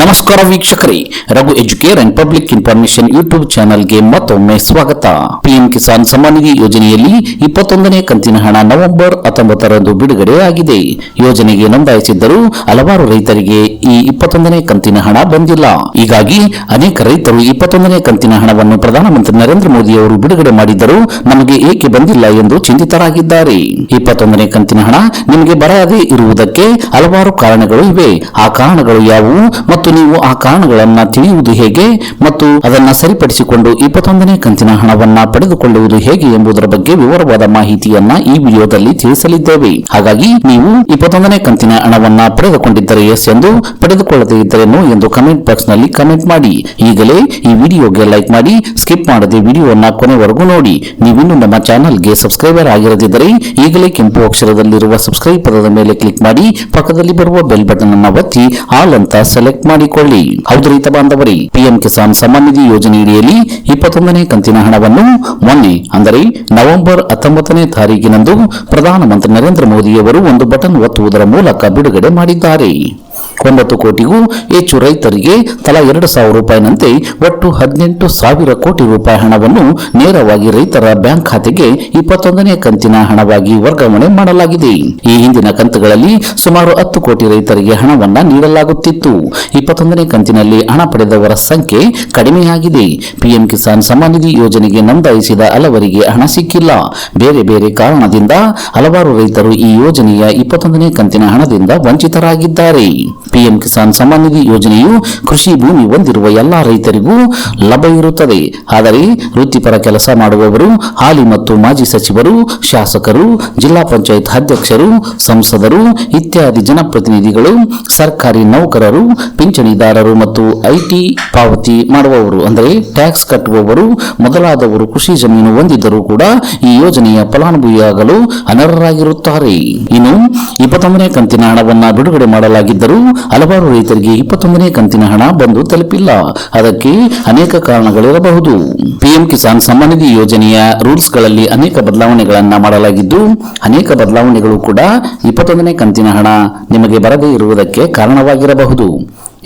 ನಮಸ್ಕಾರ ವೀಕ್ಷಕರೇ. Raghu Educare and public information YouTube ಚಾನೆಲ್ಗೆ ಮತ್ತೊಮ್ಮೆ ಸ್ವಾಗತ. ಪಿಎಂ ಕಿಸಾನ್ ಸಮ್ಮಾನ್ ನಿಧಿ ಯೋಜನೆಯಲ್ಲಿ ಇಪ್ಪತ್ತೊಂದನೇ ಕಂತಿನ ಹಣ ನವೆಂಬರ್ ಹತ್ತೊಂಬತ್ತರಂದು ಬಿಡುಗಡೆ ಆಗಿದೆ ಯೋಜನೆಗೆ ನೋಂದಾಯಿಸಿದ್ದರೂ ಹಲವಾರು ರೈತರಿಗೆ ಈ ಇಪ್ಪತ್ತೊಂದನೇ ಕಂತಿನ ಹಣ ಬಂದಿಲ್ಲ. ಹೀಗಾಗಿ ಅನೇಕ ರೈತರು ಇಪ್ಪತ್ತೊಂದನೇ ಕಂತಿನ ಹಣವನ್ನು ಪ್ರಧಾನಮಂತ್ರಿ ನರೇಂದ್ರ ಮೋದಿ ಅವರು ಬಿಡುಗಡೆ ಮಾಡಿದ್ದರೂ ನಮಗೆ ಏಕೆ ಬಂದಿಲ್ಲ ಎಂದು ಚಿಂತಿತರಾಗಿದ್ದಾರೆ. ಇಪ್ಪತ್ತೊಂದನೇ ಕಂತಿನ ಹಣ ನಿಮಗೆ ಬರದೇ ಇರುವುದಕ್ಕೆ ಹಲವಾರು ಕಾರಣಗಳು ಇವೆ. ಆ ಕಾರಣಗಳು ಯಾವುವು ನೀವು ಆ ಕಾರಣಗಳನ್ನ ತಿಳಿಯುವುದು ಹೇಗೆ ಮತ್ತು ಅದನ್ನ ಸರಿಪಡಿಸಿಕೊಂಡು ಇಪ್ಪತ್ತೊಂದನೇ ಕಂತಿನ ಹಣವನ್ನ ಪಡೆದುಕೊಳ್ಳುವುದು ಹೇಗೆ ಎಂಬುದರ ಬಗ್ಗೆ ವಿವರವಾದ ಮಾಹಿತಿಯನ್ನ ಈ ವಿಡಿಯೋದಲ್ಲಿ ತಿಳಿಸಲಿದ್ದೇವೆ. ಹಾಗಾಗಿ ನೀವು ಇಪ್ಪತ್ತೊಂದನೇ ಕಂತಿನ ಹಣವನ್ನ ಪಡೆದುಕೊಂಡಿದ್ದರೆ ಎಸ್ ಎಂದು, ಪಡೆದುಕೊಳ್ಳದೇ ಇದ್ದರೇನು ಎಂದು ಕಮೆಂಟ್ ಬಾಕ್ಸ್ನಲ್ಲಿ ಕಮೆಂಟ್ ಮಾಡಿ. ಈಗಲೇ ಈ ವಿಡಿಯೋಗೆ ಲೈಕ್ ಮಾಡಿ ಸ್ಕಿಪ್ ಮಾಡದೆ ವಿಡಿಯೋನ ಕೊನೆವರೆಗೂ ನೋಡಿ. ನೀವಿನ್ನು ನಮ್ಮ ಚಾನೆಲ್ಗೆ ಸಬ್ಸ್ಕ್ರೈಬರ್ ಆಗಿರದಿದ್ದರೆ ಈಗಲೇ ಕೆಂಪು ಅಕ್ಷರದಲ್ಲಿರುವ ಸಬ್ಸ್ಕ್ರೈಬ್ ಪದದ ಮೇಲೆ ಕ್ಲಿಕ್ ಮಾಡಿ, ಪಕ್ಕದಲ್ಲಿ ಬರುವ ಬೆಲ್ ಬಟನ್ ಅನ್ನು ಒತ್ತಿ ಆಲ್ ಅಂತ ಸೆಲೆಕ್ಟ್ ಮಾಡಿಕೊಳ್ಳಿ. ಹೌದು ರೈತ ಬಾಂಧವರೇ, ಪಿಎಂ ಕಿಸಾನ್ ಸಮ್ಮಾನ್ ನಿಧಿ ಯೋಜನೆಯಡಿಯಲ್ಲಿ ಇಪ್ಪತ್ತೊಂದನೇ ಕಂತಿನ ಹಣವನ್ನು ಮೊನ್ನೆ, ಅಂದರೆ ನವೆಂಬರ್ ಹತ್ತೊಂಬತ್ತನೇ ತಾರೀಕಿನಂದು ಪ್ರಧಾನಮಂತ್ರಿ ನರೇಂದ್ರ ಮೋದಿಯವರು ಒಂದು ಬಟನ್ ಒತ್ತುವುದರ ಮೂಲಕ ಬಿಡುಗಡೆ ಮಾಡಿದ್ದಾರೆ. ಒಂಬತ್ತು ಕೋಟಿಗೂ ಹೆಚ್ಚು ರೈತರಿಗೆ ತಲಾ ಎರಡು ಸಾವಿರ ರೂಪಾಯಿನಂತೆ ಒಟ್ಟು ಹದಿನೆಂಟು ಸಾವಿರ ಕೋಟಿ ರೂಪಾಯಿ ಹಣವನ್ನು ನೇರವಾಗಿ ರೈತರ ಬ್ಯಾಂಕ್ ಖಾತೆಗೆ ಇಪ್ಪತ್ತೊಂದನೇ ಕಂತಿನ ಹಣವಾಗಿ ವರ್ಗಾವಣೆ ಮಾಡಲಾಗಿದೆ. ಈ ಹಿಂದಿನ ಕಂತುಗಳಲ್ಲಿ ಸುಮಾರು ಹತ್ತು ಕೋಟಿ ರೈತರಿಗೆ ಹಣವನ್ನು ನೀಡಲಾಗುತ್ತಿತ್ತು. ಇಪ್ಪತ್ತೊಂದನೇ ಕಂತಿನಲ್ಲಿ ಹಣ ಪಡೆದವರ ಸಂಖ್ಯೆ ಕಡಿಮೆಯಾಗಿದೆ. ಪಿಎಂ ಕಿಸಾನ್ ಸಮ್ಮಾನ್ ನಿಧಿ ಯೋಜನೆಗೆ ನೋಂದಾಯಿಸಿದ ಹಲವರಿಗೆ ಹಣ ಸಿಕ್ಕಿಲ್ಲ. ಬೇರೆ ಬೇರೆ ಕಾರಣದಿಂದ ಹಲವಾರು ರೈತರು ಈ ಯೋಜನೆಯ ಇಪ್ಪತ್ತೊಂದನೇ ಕಂತಿನ ಹಣದಿಂದ ವಂಚಿತರಾಗಿದ್ದಾರೆ. ಪಿಎಂ ಕಿಸಾನ್ ಸಮ್ಮಾನ್ ನಿಧಿ ಯೋಜನೆಯು ಕೃಷಿ ಭೂಮಿ ಹೊಂದಿರುವ ಎಲ್ಲಾ ರೈತರಿಗೂ ಲಭ್ಯವಿರುತ್ತದೆ ಆದರೆ ವೃತ್ತಿಪರ ಕೆಲಸ ಮಾಡುವವರು, ಹಾಲಿ ಮತ್ತು ಮಾಜಿ ಸಚಿವರು, ಶಾಸಕರು, ಜಿಲ್ಲಾ ಪಂಚಾಯತ್ ಅಧ್ಯಕ್ಷರು, ಸಂಸದರು ಇತ್ಯಾದಿ ಜನಪ್ರತಿನಿಧಿಗಳು, ಸರ್ಕಾರಿ ನೌಕರರು, ಪಿಂಚಣಿದಾರರು ಮತ್ತು ಐಟಿ ಪಾವತಿ ಮಾಡುವವರು, ಅಂದರೆ ಟ್ಯಾಕ್ಸ್ ಕಟ್ಟುವವರು, ಮೊದಲಾದವರು ಕೃಷಿ ಜಮೀನು ಹೊಂದಿದ್ದರೂ ಕೂಡ ಈ ಯೋಜನೆಯ ಫಲಾನುಭವಿಯಾಗಲು ಅನರ್ಹರಾಗಿರುತ್ತಾರೆ. ಇನ್ನು ಇಪ್ಪತ್ತೊಂದನೇ ಕಂತಿನ ಹಣವನ್ನು ಬಿಡುಗಡೆ ಮಾಡಲಾಗಿದ್ದರೂ ಹಲವಾರು ರೈತರಿಗೆ ಇಪ್ಪತ್ತೊಂದನೇ ಕಂತಿನ ಹಣ ಬಂದು ತಲುಪಿಲ್ಲ. ಅದಕ್ಕೆ ಅನೇಕ ಕಾರಣಗಳಿರಬಹುದು. ಪಿಎಂ ಕಿಸಾನ್ ಸಮ್ಮಾನ ನಿಧಿ ಯೋಜನೆಯ ರೂಲ್ಸ್ಗಳಲ್ಲಿ ಅನೇಕ ಬದಲಾವಣೆಗಳನ್ನು ಮಾಡಲಾಗಿದ್ದು, ಅನೇಕ ಬದಲಾವಣೆಗಳು ಕೂಡ ಇಪ್ಪತ್ತೊಂದನೇ ಕಂತಿನ ಹಣ ನಿಮಗೆ ಬರದೇ ಇರುವುದಕ್ಕೆ ಕಾರಣವಾಗಿರಬಹುದು.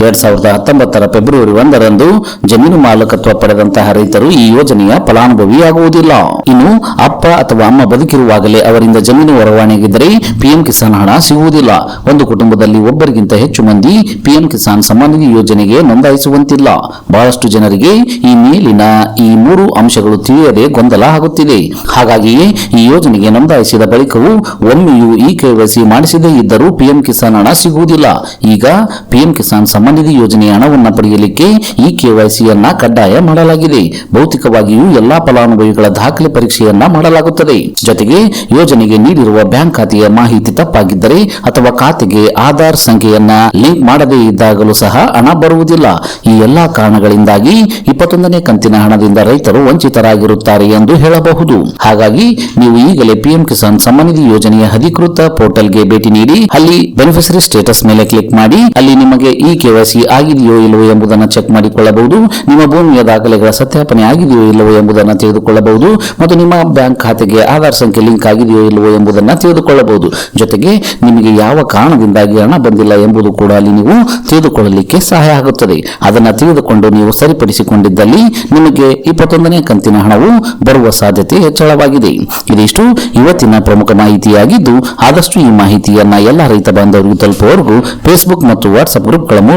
ಎರಡ್ ಸಾವಿರದ ಹತ್ತೊಂಬತ್ತರ ಫೆಬ್ರವರಿ ಒಂದರಂದು ಜಮೀನು ಮಾಲಕತ್ವ ಪಡೆದಂತಹ ರೈತರು ಈ ಯೋಜನೆಯ ಫಲಾನುಭವಿಯಾಗುವುದಿಲ್ಲ. ಇನ್ನು ಅಪ್ಪ ಅಥವಾ ಅಮ್ಮ ಬದುಕಿರುವಾಗಲೇ ಅವರಿಂದ ಜಮೀನು ವರವಾಣೆಗಿದ್ದರೆ ಪಿಎಂ ಕಿಸಾನ್ ಹಣ ಸಿಗುವುದಿಲ್ಲ. ಒಂದು ಕುಟುಂಬದಲ್ಲಿ ಒಬ್ಬರಿಗಿಂತ ಹೆಚ್ಚು ಮಂದಿ ಪಿಎಂ ಕಿಸಾನ್ ಸಮಾನಿಧಿ ನಿಧಿ ಯೋಜನೆಗೆ ನೋಂದಾಯಿಸುವಂತಿಲ್ಲ. ಬಹಳಷ್ಟು ಜನರಿಗೆ ಈ ಮೇಲಿನ ಈ ಮೂರು ಅಂಶಗಳು ತಿಳಿಯದೆ ಗೊಂದಲ ಆಗುತ್ತಿದೆ. ಹಾಗಾಗಿಯೇ ಈ ಯೋಜನೆಗೆ ನೋಂದಾಯಿಸಿದ ಬಳಿಕವೂ ಒಮ್ಮೆಯೂ ಈ ಕೆವೈಸಿ ಮಾಡಿಸದೇ ಇದ್ದರೂ ಪಿಎಂ ಕಿಸಾನ್ ಹಣ ಸಿಗುವುದಿಲ್ಲ. ಈಗ ಪಿಎಂ ಕಿಸಾನ್ ಸಮ್ಮಾನ್ ನಿಧಿ ಯೋಜನೆಯ ಹಣವನ್ನು ಪಡೆಯಲಿಕ್ಕೆ ಈ ಕೆವೈಸಿಯನ್ನ ಕಡ್ಡಾಯ ಮಾಡಲಾಗಿದೆ. ಭೌತಿಕವಾಗಿಯೂ ಎಲ್ಲಾ ಫಲಾನುಭವಿಗಳ ದಾಖಲೆ ಪರೀಕ್ಷೆಯನ್ನ ಮಾಡಲಾಗುತ್ತದೆ. ಜೊತೆಗೆ ಯೋಜನೆಗೆ ನೀಡಿರುವ ಬ್ಯಾಂಕ್ ಖಾತೆಯ ಮಾಹಿತಿ ತಪ್ಪಾಗಿದ್ದರೆ ಅಥವಾ ಖಾತೆಗೆ ಆಧಾರ್ ಸಂಖ್ಯೆಯನ್ನ ಲಿಂಕ್ ಮಾಡದೇ ಇದ್ದಾಗಲೂ ಸಹ ಹಣ ಬರುವುದಿಲ್ಲ. ಈ ಎಲ್ಲಾ ಕಾರಣಗಳಿಂದಾಗಿ ಇಪ್ಪತ್ತೊಂದನೇ ಕಂತಿನ ಹಣದಿಂದ ರೈತರು ವಂಚಿತರಾಗಿರುತ್ತಾರೆ ಎಂದು ಹೇಳಬಹುದು. ಹಾಗಾಗಿ ನೀವು ಈಗಲೇ ಪಿಎಂ ಕಿಸಾನ್ ಸಮನಿಧಿ ಯೋಜನೆಯ ಅಧಿಕೃತ ಪೋರ್ಟಲ್ಗೆ ಭೇಟಿ ನೀಡಿ ಅಲ್ಲಿ ಬೆನಿಫಿಷರಿ ಸ್ಟೇಟಸ್ ಮೇಲೆ ಕ್ಲಿಕ್ ಮಾಡಿ, ಅಲ್ಲಿ ನಿಮಗೆ ಈ ಕೆವೈಸಿ ಆಗಿದೆಯೋ ಇಲ್ಲವೋ ಎಂಬುದನ್ನು ಚೆಕ್ ಮಾಡಿಕೊಳ್ಳಬಹುದು. ನಿಮ್ಮ ಭೂಮಿಯ ದಾಖಲೆಗಳ ಸತ್ಯಾಪನೆ ಆಗಿದೆಯೋ ಇಲ್ಲವೋ ಎಂಬುದನ್ನು ತಿಳಿದುಕೊಳ್ಳಬಹುದು ಮತ್ತು ನಿಮ್ಮ ಬ್ಯಾಂಕ್ ಖಾತೆಗೆ ಆಧಾರ್ ಸಂಖ್ಯೆ ಲಿಂಕ್ ಆಗಿದೆಯೋ ಇಲ್ಲವೋ ಎಂಬುದನ್ನು ತಿಳಿದುಕೊಳ್ಳಬಹುದು. ಜೊತೆಗೆ ನಿಮಗೆ ಯಾವ ಕಾರಣದಿಂದಾಗಿ ಹಣ ಬಂದಿಲ್ಲ ಎಂಬುದು ಕೂಡ ಅಲ್ಲಿ ನೀವು ತಿಳಿದುಕೊಳ್ಳಲಿಕ್ಕೆ ಸಹಾಯ ಆಗುತ್ತದೆ. ಅದನ್ನು ತಿಳಿದುಕೊಂಡು ನೀವು ಸರಿಪಡಿಸಿಕೊಂಡಿದ್ದಲ್ಲಿ ನಿಮಗೆ ಇಪ್ಪತ್ತೊಂದನೇ ಕಂತಿನ ಹಣವು ಬರುವ ಸಾಧ್ಯತೆ ಹೆಚ್ಚಳವಾಗಿದೆ. ಇದಿಷ್ಟು ಇವತ್ತಿನ ಪ್ರಮುಖ ಮಾಹಿತಿಯಾಗಿದ್ದು, ಆದಷ್ಟು ಈ ಮಾಹಿತಿಯನ್ನ ಎಲ್ಲ ರೈತ ಬಾಂಧವರಿಗೂ ತಲುಪುವವರೆಗೂ ಫೇಸ್ಬುಕ್ ಮತ್ತು ವಾಟ್ಸ್ಆಪ್ ಗ್ರೂಪ್ಗಳ